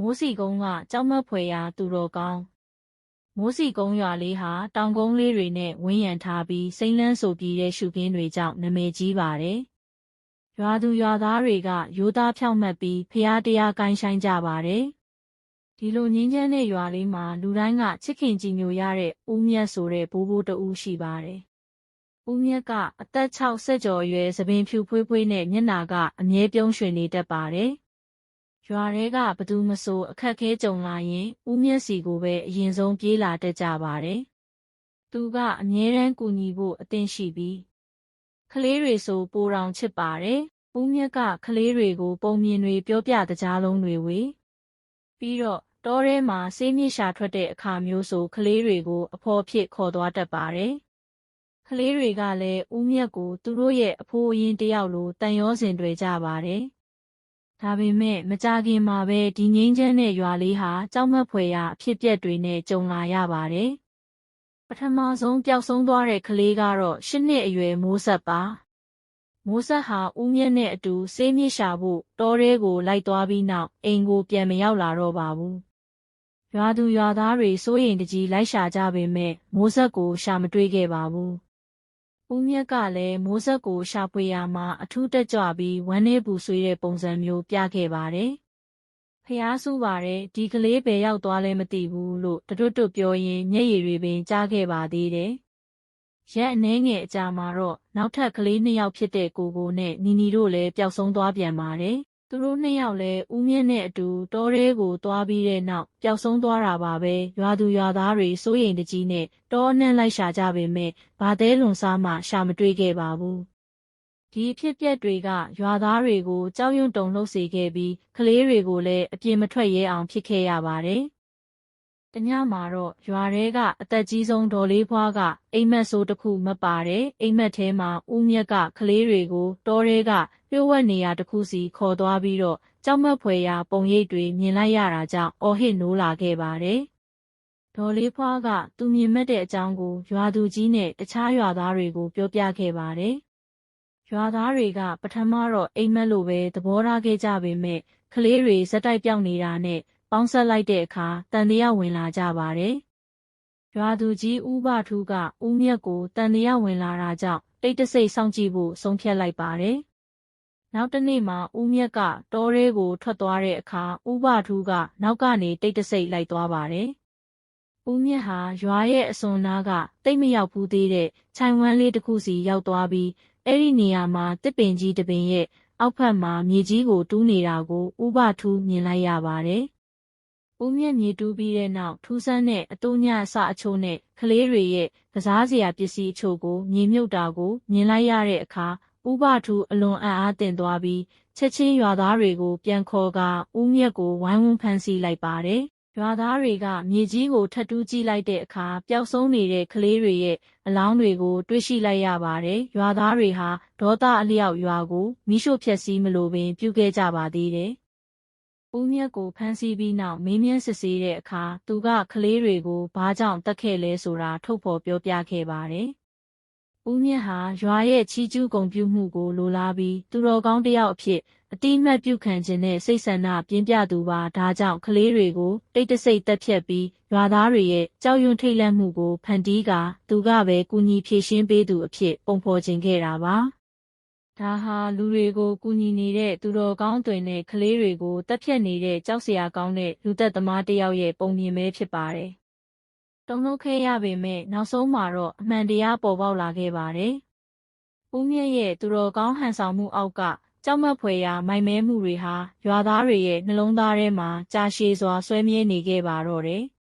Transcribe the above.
မိုးစီကုန်းကကြောက်မက်ဖွယ်ရာသူတော်ကောင်းမိုးစီကုန်းရွာလေးဟာတောင်ကုန်းလေးတွေနဲ့ဝန်းရံထားပြီးစိမ့်လန်းဆိုပြီးတဲ့ရှုခင်းတွေကြောင့်နာမည်ကြီးပါတယ်။ရွာသူရွာသားတွေကရိုးသားဖြောင့်မတ်ပြီးဖျားတရားကိုင်းဆိုင်ကြပါတယ်။ဒီလိုငင်းချမ်းတဲ့ရွာလေးမှာလူတိုင်းကချစ်ခင်ကြည်ညိုရတဲ့ဦးမြတ်ဆိုတဲ့ဘိုးဘိုးတဦးရှိပါတယ်။ဦးမြတ်ကအသက်60ကျော်အရွယ်သပင်ဖြူဖွေးဖွေးနဲ့မျက်နာကအမြဲပြုံးရွှင်နေတတ်ပါတယ်။ ရွာထဲကဘသူမဆိုအခက်ခဲကြုံလာရင်ဦးမျက်စီကိုပဲအရင်ဆုံးပြေးလာတတ်ကြပါတယ်။သူကအမြဲတမ်းကူညီဖို့အသင့်ရှိပြီးကလေးတွေဆိုပိုတောင်ချစ်ပါတယ်။ဦးမြက်ကကလေးတွေကိုပုံမြင်တွေပြောပြတကြားလုံးတွေဝေပြီးတော့တောထဲမှာဆေးမြစ်ရှာထွက်တဲ့အခါမျိုးဆိုကလေးတွေကိုအဖော်ဖြစ်ခေါ်သွားတတ်ပါတယ်။ကလေးတွေကလည်းဦးမြက်ကိုသူတို့ရဲ့အဖိုးအရင်တယောက်လိုတန်ရောစင်တွေကြပါတယ်။ ဒါပေမဲ့မကြခင်မှာပဲဒီငိမ့်ချမ်းတဲ့ရွာလေးဟာကြောက်မက်ဖွယ်ရာအဖြစ်ပြက်တွေနဲ့ကြုံလာရပါတယ်။ပထမဆုံးပျောက်ဆုံးသွားတဲ့ကလေးကတော့၈နှစ်အရွယ်မိုးဆက်ပါ။မိုးဆက်ဟာဦးမြင့်နဲ့အတူဆေးမြစ်ရှာဖို့တောထဲကိုလိုက်သွားပြီးနောက်အိမ်ကိုပြန်မရောက်လာတော့ပါဘူး။ရွာသူရွာသားတွေစိုးရိမ်တကြီးလိုက်ရှာကြပေမဲ့မိုးဆက်ကိုရှာမတွေ့ခဲ့ပါဘူး။ ဦးမြတ်ကလည်းမိုးဆက်ကိုရှာဖွေရာမှာအထူးတက်ကြွပြီးဝမ်းနည်းပူဆွေးတဲ့ပုံစံမျိုးပြခဲ့ပါတယ်။ဖျားဆူပါတယ်ဒီကလေးပဲရောက်သွားလဲမသိဘူးလို့တတွတ်တွတ်ပြောရင်းမျက်ရည်တွေပင်ကြားခဲ့ပါသေးတယ်။ရက်အနှဲငယ်အကြာမှာတော့နောက်ထပ်ကလေးနှစ်ယောက်ဖြစ်တဲ့ကိုကိုနဲ့နီနီတို့လည်းပျောက်ဆုံးသွားပြန်ပါတယ်။ သူတို့နှစ်ယောက်လည်းဦးမြင့်နဲ့အတူတောထဲကိုသွားပြီးတဲ့နောက်ပျောက်ဆုံးသွားတာပါပဲရွာသူရွာသားတွေစိုးရိမ်တကြီးနဲ့တောနှံ့လိုက်ရှာကြပေမဲ့ဘာသေးလွန်စားမှရှာမတွေ့ခဲ့ပါဘူးဒီဖြစ်ပျက်တွေကရွာသားတွေကိုကြောက်ရွံ့တုန်လှုပ်စေခဲ့ပြီးကလေးတွေကိုလည်းအပြင်းမထွက်ရဲအောင်ဖြစ်ခဲ့ရပါတယ် တညမှာတော့ရွာထဲကအသက်ကြီးဆုံးဒေါ်လေးဖွားကအိမ်မက်ဆိုးတစ်ခုမပါတယ်အိမ်မက်ထဲမှာဦးမြက်ကကလေးတွေကိုတောထဲကလျှို့ဝှက်နေရတစ်ခုစီခေါ်သွားပြီးတော့ကြောက်မက်ဖွယ်ရာပုံရိပ်တွေမြင်လိုက်ရတာကြောင့်အော်ဟစ်နိုးလာခဲ့ပါတယ်ဒေါ်လေးဖွားကသူမြင်မဲ့တဲ့အကြောင်းကိုရွာသူကြီးနဲ့တခြားရွာသားတွေကိုပြောပြခဲ့ပါတယ်ရွာသားတွေကပထမတော့အိမ်မက်လိုပဲသဘောထားခဲ့ကြပေမဲ့ကလေးတွေဇက်တိုက်ပြောင်းနေတာနဲ့ ပေါင်းဆက်လိုက်တဲ့အခါတန်တရားဝင်လာကြပါတယ်။ရွာသူကြီးဦးဘထူးကဦးမြတ်ကိုတန်တရားဝင်လာတာကြောင့်တိတ်တဆိတ်စောင့်ကြည့်ဖို့ဆုံးဖြတ်လိုက်ပါတယ်။နောက်တစ်နေ့မှာဦးမြတ်ကတောရဲကိုထွက်သွားတဲ့အခါဦးဘထူးကနောက်ကနေတိတ်တဆိတ်လိုက်သွားပါတယ်။ဦးမြတ်ဟာရွာရဲ့အစွန်နားကတိတ်မရောက်ဘူးသေးတဲ့ခြံဝန်းလေးတစ်ခုစီရောက်သွားပြီးအဲ့ဒီနေရာမှာတစ်ပင်ကြီးတစ်ပင်ရဲ့အောက်ဖက်မှာမြေကြီးကိုတူးနေတာကိုဦးဘထူးမြင်လိုက်ရပါတယ် ဦးမြင့်မြေတူးပြီးတဲ့နောက်ထူးဆန်းတဲ့အတူညအစအချို့နဲ့ကလေးတွေရဲ့ကစားစရာပစ္စည်းအချို့ကိုမြေမြုပ်တာကိုမြင်လိုက်ရတဲ့အခါဥပထူးအလွန်အံ့အားသင့်သွားပြီးချက်ချင်းရွာသားတွေကိုပြန်ခေါ်ကာဦးမြတ်ကိုဝိုင်းဝန်းဖမ်းဆီးလိုက်ပါတယ်။ရွာသားတွေကမြေကြီးကိုထပ်တူးကြည့်လိုက်တဲ့အခါပျောက်ဆုံးနေတဲ့ကလေးတွေရဲ့အလောင်းတွေကိုတွေ့ရှိလိုက်ရပါတယ်။ရွာသားတွေဟာဒေါသအလျောက်ရွာကိုမိရှို့ဖျက်ဆီးမလိုပင်ပြုခဲ့ကြပါသေးတယ်။ ဦးမြတ်ကိုဖမ်းဆီးပြီးနောက်မေးမြန်းစစ်ဆေးတဲ့အခါသူကကလေးတွေကိုဘာကြောင့်တက်ခဲ့လဲဆိုတာထုတ်ဖော်ပြောပြခဲ့ပါတယ်။ဦးမြတ်ဟာရွာရဲ့ချီးကျူးဂုဏ်ပြုမှုကိုလိုလားပြီးသူတော်ကောင်းတစ်ယောက်အဖြစ်အတိမတ်ပြုခံခြင်းနဲ့စိတ်ဆန္ဒပြင်းပြသူပါဒါကြောင့်ကလေးတွေကိုတိတ်တဆိတ်တက်ဖြတ်ပြီးရွာသားတွေရဲ့ကြောက်ရွံ့ထိတ်လန့်မှုကိုဖန်တီးကာသူကပဲကူညီဖြည့်ရှင်းပေးသူအဖြစ်ပုံဖော်ခြင်းခဲ့တာပါ။ ဒါဟာလူတွေကိုကူညီနေတဲ့သူတော်ကောင်းတွေနဲ့ကလေးတွေကိုတက်ဖြတ်နေတဲ့ကြောက်စရာကောင်းတဲ့လူသက်သမားတစ်ယောက်ရဲ့ပုံမြင်ပဲဖြစ်ပါတယ်။တုံ့လုံးခဲ့ရပေမဲ့နောက်ဆုံးမှာတော့အမှန်တရားပေါ်ပေါက်လာခဲ့ပါတယ်။ဦးမြင့်ရဲ့သူတော်ကောင်းဟန်ဆောင်မှုအောက်ကကြောက်မက်ဖွယ်ရာမိုင်မဲမှုတွေဟာရွာသားတွေရဲ့နှလုံးသားထဲမှာကြာရှည်စွာဆွဲမြဲနေခဲ့ပါတော့တယ်။